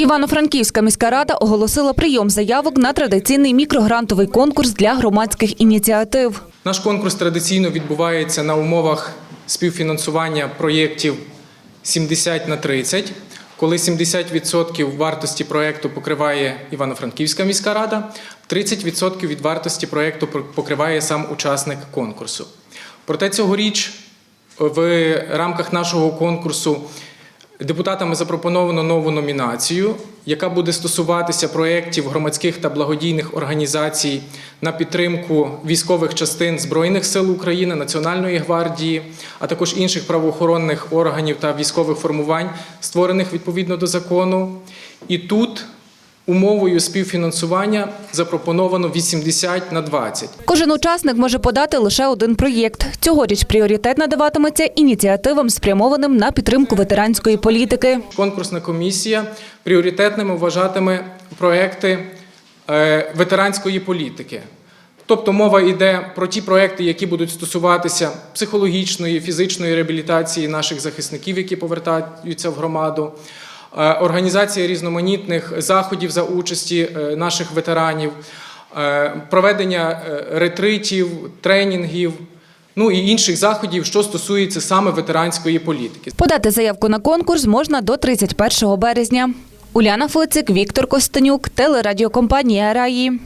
Івано-Франківська міська рада оголосила прийом заявок на традиційний мікрогрантовий конкурс для громадських ініціатив. Наш конкурс традиційно відбувається на умовах співфінансування проєктів 70 на 30, коли 70% вартості проєкту покриває Івано-Франківська міська рада, 30% від вартості проєкту покриває сам учасник конкурсу. Проте цьогоріч в рамках нашого конкурсу Депутатами запропоновано нову номінацію, яка буде стосуватися проєктів громадських та благодійних організацій на підтримку військових частин Збройних сил України, Національної гвардії, а також інших правоохоронних органів та військових формувань, створених відповідно до закону. І тут умовою співфінансування запропоновано 80 на 20. Кожен учасник може подати лише один проєкт. Цьогоріч пріоритет надаватиметься ініціативам, спрямованим на підтримку ветеранської політики. Конкурсна комісія пріоритетними вважатиме проекти е, ветеранської політики. Тобто мова йде про ті проекти, які будуть стосуватися психологічної, фізичної реабілітації наших захисників, які повертаються в громаду, організація різноманітних заходів за участі е, наших ветеранів, е, проведення е, ретритів, тренінгів, ну і інших заходів, що стосується саме ветеранської політики. Подати заявку на конкурс можна до 31 березня. Уляна Фоцик, Віктор Костенюк, телерадіокомпанія Раї.